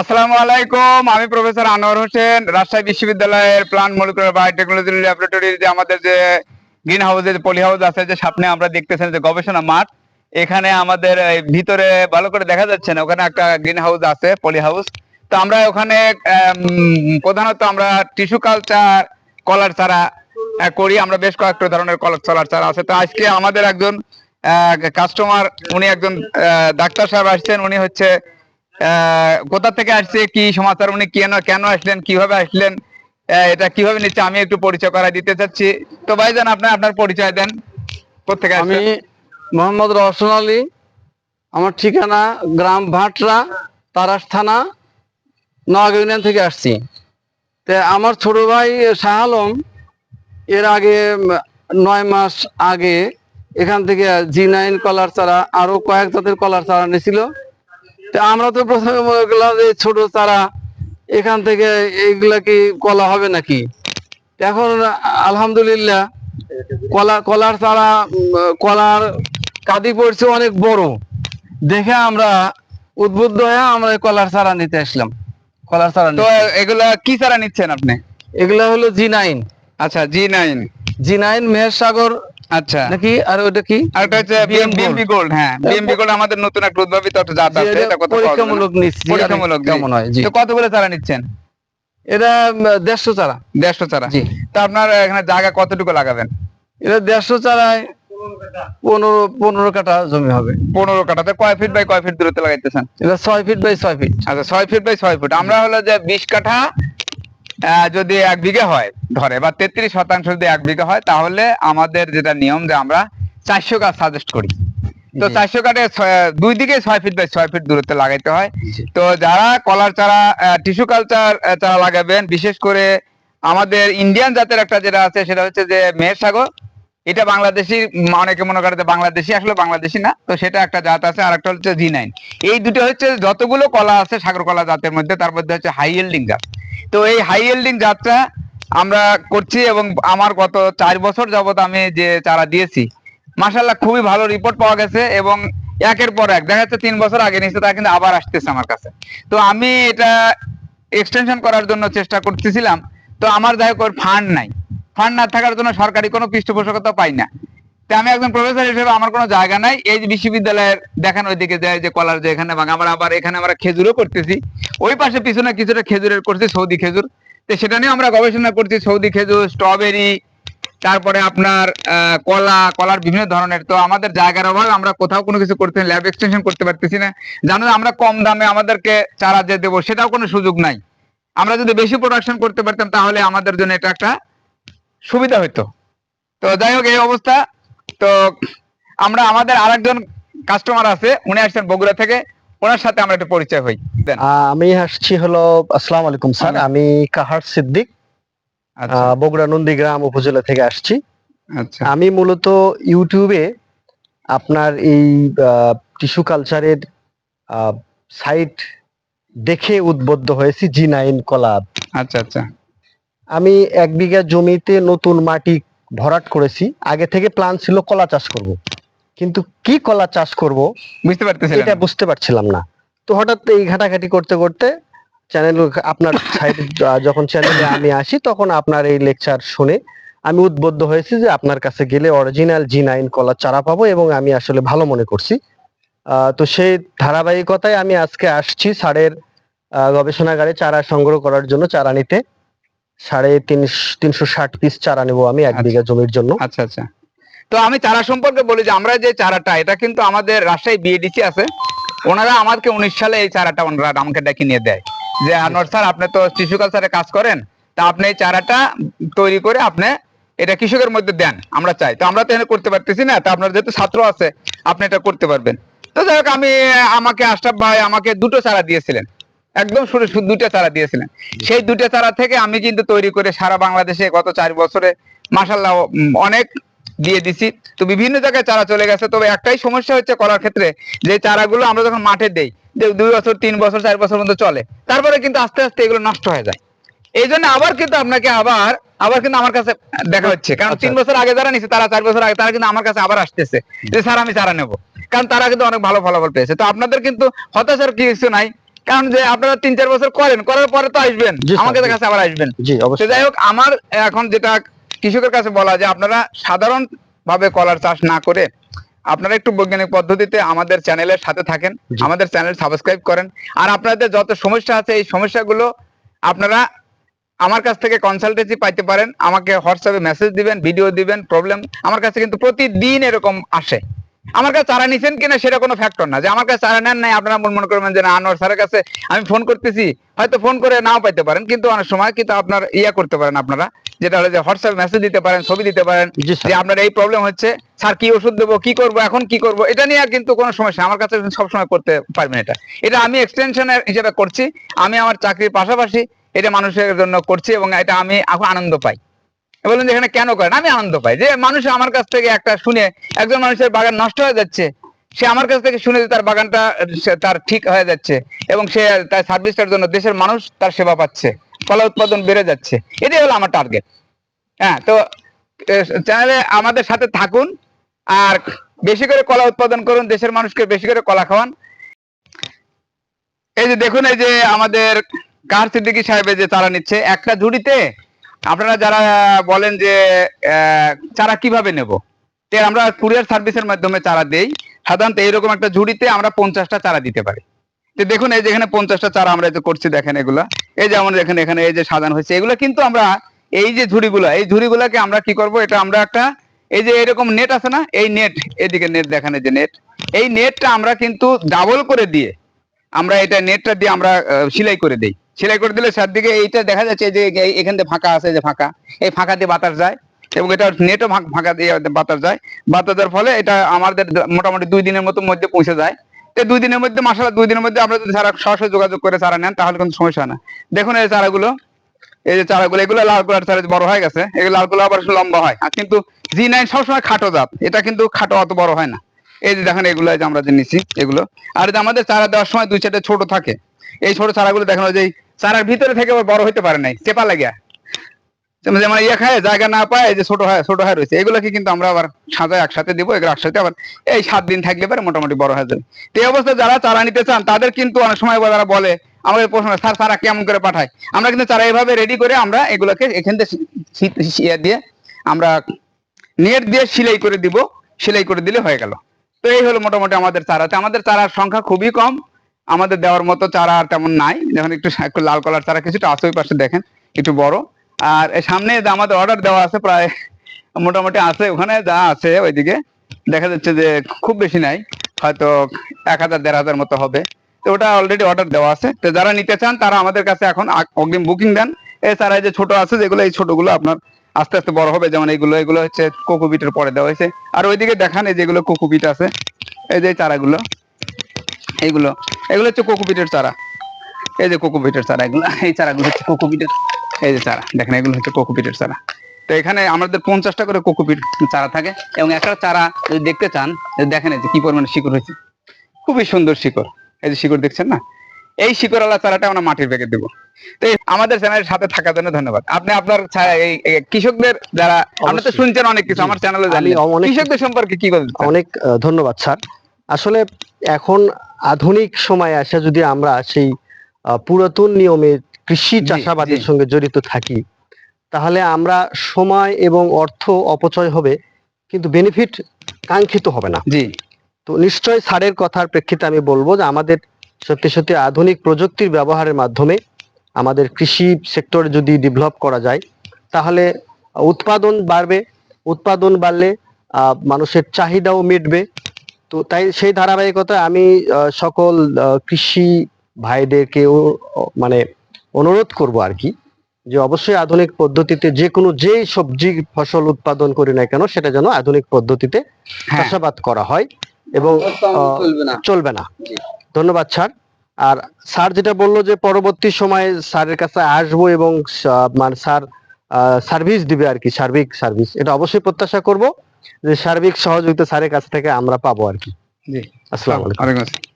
আসসালামু আলাইকুম, আমি প্রফেসর আনোয়ার হোসেন, রাজশাহী বিশ্ববিদ্যালয়ের প্লান্ট মলিকুলার বায়োটেকনোলজি ল্যাবরেটরির যে আমাদের যে গ্রিন হাউসে, যে পলি হাউস আছে, যে সামনে আমরা দেখতেছেন যে গবেষণা মাঠ, এখানে আমাদের ভিতরে ভালো করে দেখা যাচ্ছে না, ওখানে একটা গ্রিন হাউস আছে, পলি হাউস। তো আমরা ওখানে প্রধানত আমরা টিস্যু কালচার, কলার চারা করি। আমরা বেশ কয়েকটা ধরনের কলার কলার চারা আছে। তো আজকে আমাদের একজন কাস্টমার উনি একজন ডাক্তার সাহেব আসছেন। উনি হচ্ছে কোথা থেকে আসছে, কি সমাচার, উনি কেন কেন আসলেন, কীভাবে আসলেন এটা কীভাবে নিচ্ছে, আমি একটু পরিচয় করাই দিতে চাচ্ছি। তো ভাইজান, আপনি আপনার পরিচয় দেন কোথেকে আমি মোহাম্মদ রহসন আলী, আমার ঠিকানা গ্রাম ভাটরা, তারাস থানা নোয়াগাঁও ইউনিয়ন থেকে আসছি। তে আমার ছোট ভাই শাহ আলম, এর আগে নয় মাস আগে এখান থেকে জি নাইন কলার চারা আরও কয়েক জাতের কলার চারা নিয়েছিল আমরা তো প্রথমে মনে করলাম যে ছোট চারা এখান থেকে এইগুলা কি কলা হবে নাকি? এখন আলহামদুলিল্লাহ কলা কলার চারা কলার কাদি পড়ছে অনেক বড়। দেখে আমরা উদ্বুদ্ধ হয়ে আমরা কলার চারা নিতে আসলাম। কলার চারা তো এগুলা কি চারা নিচ্ছেন আপনি? এগুলা হলো জি নাইন। আচ্ছা G nine. G nine Meher Sagar আচ্ছা। নাকি? আর ওটা কি? আর একটা হচ্ছে বিএমবি গোল্ড হ্যাঁ বিএমবি গোল্ড আমাদের নতুন একটা উদ্ভাবিত একটা জাত আছে এটা কত পরীক্ষামূলক নিচ্ছি পরীক্ষামূলক। কেমন হয়? জি। তো কতগুলো চারা নিচ্ছেন? এটা দেড়শো চারা। দেড়শো চারা। জি। তো আপনার এখানে জায়গা কতটুকু লাগাবেন? এটা দেড়শো চারায় পনেরো পনেরো কাঠা জমি হবে। পনেরো কাঠাতে কয় ফিট বাই কয় ফিট দূরত্বে লাগাইতেছেন? এটা ছয় ফিট বাই ছয় ফিট আচ্ছা ছয় ফিট বাই ছয় ফিট আমরা হলো যে বিশ কাঠা যদি এক বিঘে হয় ধরে বা তেত্রিশ শতাংশ যদি এক বিঘা হয় তাহলে আমাদের যেটা নিয়ম যে আমরা চারশো গাছ সাজেস্ট করি। তো চারশো কাঠে দুই দিকে ছয় ফিট বাই ছয় ফিট দূরত্বে লাগাইতে হয়। তো যারা কলার চারা টিস্যু কালচার চারা লাগাবেন বিশেষ করে আমাদের ইন্ডিয়ান জাতের একটা যেটা আছে সেটা হচ্ছে যে মেহের সাগর এটা বাংলাদেশি অনেকে মনে করে যে বাংলাদেশি আসলে বাংলাদেশি না। তো সেটা একটা জাত আছে আর একটা হচ্ছে জি নাইন এই দুটো হচ্ছে যতগুলো কলা আছে সাগর কলা জাতের মধ্যে তার মধ্যে হচ্ছে হাই এল্ডিং জাত। তো এই হাই এল্ডিং জাতটা আমরা করছি এবং আমার গত চার বছর যাবত আমি যে চারা দিয়েছি মাসাল্লাহ খুবই ভালো রিপোর্ট পাওয়া গেছে এবং একের পর এক, দেখা যাচ্ছে তিন বছর আগে নিচ্ছে তা কিন্তু আবার আসতেছে আমার কাছে। তো আমি এটা এক্সটেনশন করার জন্য চেষ্টা করতেছিলাম, তো আমার যাই হোক ফান্ড নাই। ফান্ড না থাকার জন্য সরকারি কোনো পৃষ্ঠপোষকতা পাই না। আমি একজন প্রফেসর হিসেবে আমার কোনো জায়গা নাই। এই বিশ্ববিদ্যালয়ের দেখেন ওইদিকে যায় যে কলার যে এখানে আমরা আবার এখানে আমরা খেজুরও করতেছি। ওই পাশে পিছনে কিছুটা খেজুরের করছি, সৌদি খেজুর। তো সেটা নিয়ে আমরা গবেষণা করছি, সৌদি খেজুর, স্ট্রবেরি, তারপরে আপনার কলা, কলার বিভিন্ন ধরনের। তো আমাদের জায়গার অভাবে আমরা কোথাও কোনো কিছু করতে ল্যাব এক্সটেনশন করতে পারতেছি না। জানো, আমরা কম দামে আমাদেরকে চারা যে দেবো, সেটাও কোনো সুযোগ নাই। আমরা যদি বেশি প্রোডাকশন করতে পারতাম, তাহলে আমাদের জন্য এটা একটা সুবিধা হতো তো যাই হোক, এই অবস্থা। তো আমরা আমাদের আরেকজন কাস্টমার আছে উনি আসছেন বগুড়া থেকে ওনার সাথে আমরা একটু পরিচয় হই। আমি আসছি হলো আসসালামু আলাইকুম স্যার আমি কাহার সিদ্দিক। আচ্ছা। বগুড়া নন্দীগ্রাম উপজেলা থেকে আসছি। আচ্ছা। আমি মূলত ইউটিউবে আপনার এই টিস্যু কালচারের সাইট দেখে উদ্বুদ্ধ হয়েছি জি নাইন কলাব আচ্ছা আচ্ছা। আমি এক বিঘা জমিতে নতুন মাটি ভরাট করেছি। আগে থেকে প্ল্যান ছিল কলা চাষ করব। কিন্তু কি কলা চাষ করব বুঝতে পারতেছি এটা বুঝতে পারছিলাম না। তো হঠাৎ এই ঘাটাঘাটি করতে করতে চ্যানেল আপনার সাইডে যখন চ্যানেলে আমি আসি তখন আপনার এই লেকচার শুনে আমি উদ্বুদ্ধ হয়েছি যে আপনার কাছে গেলে অরিজিনাল জি নাইন কলা চারা পাবো এবং আমি আসলে ভালো মনে করছি। আহ, তো সেই ধারাবাহিকতায় আমি আজকে আসছি স্যারের আহ, গবেষণাগারে চারা সংগ্রহ করার জন্য চারা নিতে। সাড়ে তিন তিনশো ষাট পিস চারা নেব আমি এক আচ্ছা। বিঘা জমির জন্য। আচ্ছা আচ্ছা। তো আমি চারা সম্পর্কে বলি যে আমরা যে চারাটা এটা কিন্তু আমাদের রাজশাহী বিএডিসি আছে। ওনারা আমাকে উনিশ সালে এই চারাটা ওনারা আমাকে ডেকে নিয়ে দেয়। যে আনোয়ার স্যার আপনি তো টিস্যু কালচারে কাজ করেন তা আপনি এই চারাটা তৈরি করে আপনি এটা কৃষকের মধ্যে দেন আমরা চাই। তো আমরা তো এখানে করতে পারতেছি না তা আপনার যেহেতু ছাত্র আছে আপনি এটা করতে পারবেন। তো যাই হোক আমি আমাকে আশরাফ ভাই আমাকে দুটো চারা দিয়েছিলেন। একদম শুরু দুটো চারা দিয়েছিলেন। সেই দুটো চারা থেকে আমি কিন্তু তৈরি করে সারা বাংলাদেশে গত চার বছরে মাসাল্লাহ অনেক দিয়ে দিছি। তো বিভিন্ন জায়গায় চারা চলে গেছে। তবে একটাই সমস্যা হচ্ছে করার ক্ষেত্রে যে চারাগুলো আমরা যখন মাঠে দেই যে দুই বছর তিন বছর চার বছর মতো চলে তারপরে কিন্তু আস্তে আস্তে এগুলো নষ্ট হয়ে যায়। এই জন্য আবার কিন্তু আপনাকে আবার আবার কিন্তু আমার কাছে দেখা হচ্ছে। কারণ আচ্ছা। তিন বছর আগে যারা নিছে তারা চার বছর আগে তারা কিন্তু আমার কাছে আবার আসতেছে। যে স্যার আমি চারা নেব। কারণ তারা কিন্তু অনেক ভালো ফলাফল পেয়েছে। তো আপনাদের কিন্তু হতাশার কিছু নাই। কারণ যে আপনারা তিন চার বছর করেন করার পরে তো আসবেন। আমাদের কাছে আবার আসবেন। জি অবশ্যই। যাই হোক আমার এখন যেটা কৃষকের কাছে বলা যে আপনারা সাধারণ ভাবে কলার চাষ না করে আপনারা একটু বৈজ্ঞানিক পদ্ধতিতে আমাদের চ্যানেলের সাথে থাকেন আমাদের চ্যানেল সাবস্ক্রাইব করেন। আর আপনাদের যত সমস্যা আছে এই সমস্যাগুলো আপনারা আমার কাছ থেকে কনসালটেন্সি পাইতে পারেন। আমাকে হোয়াটসঅ্যাপে মেসেজ দিবেন ভিডিও দিবেন প্রবলেম আমার কাছে কিন্তু প্রতিদিন এরকম আসে। আমার কাছে চারা নিছেন কিনা সেটা কোনো ফ্যাক্টর না। যে আমার কাছে চারা নেন নাই আপনারা মন মনে করবেন যে না আনোয়ার স্যারের কাছে আমি ফোন করতেছি। হয়তো ফোন করে নাও পাইতে পারেন কিন্তু অনেক সময় কিন্তু আপনার ইয়া করতে পারেন আপনারা। যেটা হলো যে হোয়াটসঅ্যাপ মেসেজ দিতে পারেন ছবি দিতে পারেন যে আপনার এই প্রবলেম হচ্ছে স্যার কি ওষুধ দেবো কি করব এখন কি করব এটা নিয়ে কিন্তু কোনো সমস্যা আমার কাছে সবসময় করতে পারবেন এটা। এটা আমি এক্সটেনশনের হিসেবে করছি। আমি আমার চাকরির পাশাপাশি এটা মানুষের জন্য করছি এবং এটা আমি এখন আনন্দ পাই। বললেন যে এখানে কেন করেন? আমি আনন্দ পাই। যে মানুষ আমার কাছ থেকে একটা শুনে, একজন মানুষের বাগান নষ্ট হয়ে যাচ্ছে, সে আমার কাছ থেকে শুনে যে তার বাগানটা তার ঠিক হয়ে যাচ্ছে এবং সে তার সার্ভিসটার জন্য দেশের মানুষ তার সেবা পাচ্ছে কলা উৎপাদন বেড়ে যাচ্ছে। এটাই হলো আমার টার্গেট হ্যাঁ তো চ্যানেলে আমাদের সাথে থাকুন আর বেশি করে কলা উৎপাদন করুন, দেশের মানুষকে বেশি করে কলা খাওয়ান। এই যে দেখুন, এই যে আমাদের কার সিদ্দিকি সাহেবের যে চারা নিচ্ছে, একটা ঝুড়িতে আপনারা যারা বলেন যে চারা কীভাবে নেব? তে আমরা কুরিয়ার সার্ভিসের মাধ্যমে চারা দেই। সাধারণত এইরকম একটা ঝুড়িতে আমরা পঞ্চাশটা চারা দিতে পারি। তো দেখুন, এই যে এখানে পঞ্চাশটা চারা আমরা যে করছি, দেখেন এগুলা। এই যে আমাদের এখানে এই যে সাজানো হয়েছে, এগুলো কিন্তু আমরা এই যে ঝুড়িগুলা, এই ঝুড়িগুলাকে আমরা কি করব? এটা আমরা একটা, এই যে এরকম নেট আছে না, এই নেট এদিকে নেট দেখেন যে নেট এই নেটটা আমরা কিন্তু ডাবল করে দিয়ে, আমরা এটা নেটটা দিয়ে আমরা সেলাই করে দেই। সেলাই করে দিলে চারদিকে এইটা দেখা যাচ্ছে যে এখান দিয়ে ফাঁকা আছে, যে ফাঁকা। এই ফাঁকা দিয়ে বাতাস যায় এবং এটা নেটও ফাঁকা দিয়ে বাতাস যায়। বাতাস যাওয়ার ফলে এটা আমাদের মোটামুটি দুই দিনের মতো মধ্যে পৌঁছে যায়। তো দুই দিনের মধ্যে মাসালা দুই দিনের মধ্যে আমরা যদি সারা সরাসরি যোগাযোগ করে চারা নেন, তাহলে কোনো সমস্যা না। দেখুন এই চারাগুলো, এই যে চারাগুলো, এগুলো লাল কালার চারা বড় হয়ে গেছে এগুলো লালগুলো আবার লম্বা হয়। আর কিন্তু জি নাইন সবসময় খাটো জাত, এটা কিন্তু খাটো অত বড় হয় না। এই যে দেখেন এগুলো আমরা যে নিছি এগুলো। আর এই যে আমাদের চারা দেওয়ার সময় দুই চারটে ছোট থাকে। এই ছোট চারাগুলো দেখানো যে এই চারার ভিতরে থেকে বড় হইতে পারে নাই, চেপা লাগিয়া। যেমন ইয়ে খায়, জায়গা না পায় যে ছোট হয় ছোট হয় রয়েছে, এগুলোকে কিন্তু আমরা আবার সাজায় একসাথে দিব, এগুলো একসাথে আবার এই সাত দিন থাকলে পরে মোটামুটি বড় হয়ে যাবে। তো এই অবস্থায় যারা চারা নিতে চান, তাদের কিন্তু অনেক সময় যারা বলে আমাদের প্রশ্ন স্যার, চারা কেমন করে পাঠায়? আমরা কিন্তু চারা এইভাবে রেডি করে আমরা এগুলোকে এখান থেকে ইয়ে দিয়ে আমরা নেট দিয়ে সেলাই করে দিব, সেলাই করে দিলে হয়ে গেল। তো এই হলো মোটামুটি আমাদের চারা। তো আমাদের চারার সংখ্যা খুবই কম। আমাদের দেওয়ার মতো চারা আর তেমন নাই। যখন একটু একটু লাল কলার চারা কিছুটা আছে, ওই পাশে দেখেন, একটু বড়। আর সামনে আমাদের অর্ডার দেওয়া আছে, প্রায় মোটামুটি আছে, ওখানে যা আছে ওইদিকে। দেখা যাচ্ছে যে খুব বেশি নাই, হয়তো এক হাজার, দেড় হাজার মতো হবে। তো ওটা অলরেডি অর্ডার দেওয়া আছে। তো যারা নিতে চান, তারা আমাদের কাছে এখন অগ্রিম বুকিং দেন। এছাড়া যে ছোট আছে, যেগুলো, এই ছোটগুলো আপনার আস্তে আস্তে বড় হবে। যেমন এইগুলো, এগুলো হচ্ছে কোকোবিটের পরে দেওয়া হয়েছে। আর ওইদিকে দেখান, এই যেগুলো কোকোবিট আছে, এই যে চারাগুলো, এইগুলো। এগুলো হচ্ছে কোকোবিটের চারা। এই যে কোকোবিটের চারা এগুলো এই চারাগুলো হচ্ছে কোকোবিটের এই যে চারা দেখেন এগুলো হচ্ছে কোকোপিটের চারা। তো এখানে আমাদের পঞ্চাশটা করে কোকোপিট চারা থাকে এবং একটা চারা যদি দেখতে চান দেখেন এই যে কি পরিমাণে শিকড় হয়েছে। খুবই সুন্দর শিকড় এই যে শিকড় দেখছেন না? এই শিকড়ওয়ালা চারাটা আমরা মাটির ব্যাগে দেবো। তো আমাদের চ্যানেলের সাথে থাকার জন্য ধন্যবাদ। আপনি আপনার কৃষকদের যারা আপনি তো শুনছেন অনেক কিছু আমার চ্যানেলে অনেক- কৃষকদের সম্পর্কে কি বলতে অনেক ধন্যবাদ স্যার। আসলে এখন আধুনিক সময়ে আসা যদি আমরা সেই পুরাতন নিয়মে কৃষি চাষাবাদের সঙ্গে জড়িত থাকি তাহলে আমরা সময় এবং অর্থ অপচয় হবে কিন্তু বেনিফিট কাঙ্ক্ষিত হবে না। জি। তো নিশ্চয় স্যারের কথার প্রেক্ষিতে আমি বলব যে আমাদের সত্যি সত্যি আধুনিক প্রযুক্তির ব্যবহারের মাধ্যমে আমাদের কৃষি সেক্টর যদি ডেভেলপ করা যায় তাহলে উৎপাদন বাড়বে উৎপাদন বাড়লে আহ, মানুষের চাহিদাও মিটবে তো তাই সেই ধারাবাহিকতা আমি আহ, সকল আহ, কৃষি ভাইদেরকেও মানে অনুরোধ করব আর কি যে অবশ্যই আধুনিক পদ্ধতিতে যে কোনো যেই সবজি ফসল উৎপাদন করি না কেন সেটা যেন আধুনিক পদ্ধতিতে হ্যাঁ। চাষাবাদ করা হয় এবং আহ, চলবে না। চলবে না। জি। ধন্যবাদ স্যার। আর স্যার যেটা বলল যে পরবর্তী সময়ে স্যারের কাছে আসব এবং মানে স্যার সার্ভিস দিবে আর কি সার্বিক সার্ভিস এটা অবশ্যই প্রত্যাশা করব। যে সার্বিক সহযোগিতা স্যারের কাছ থেকে আমরা পাবো আর কি। জি। আসসালামু আলাইকুম। আসসালাম।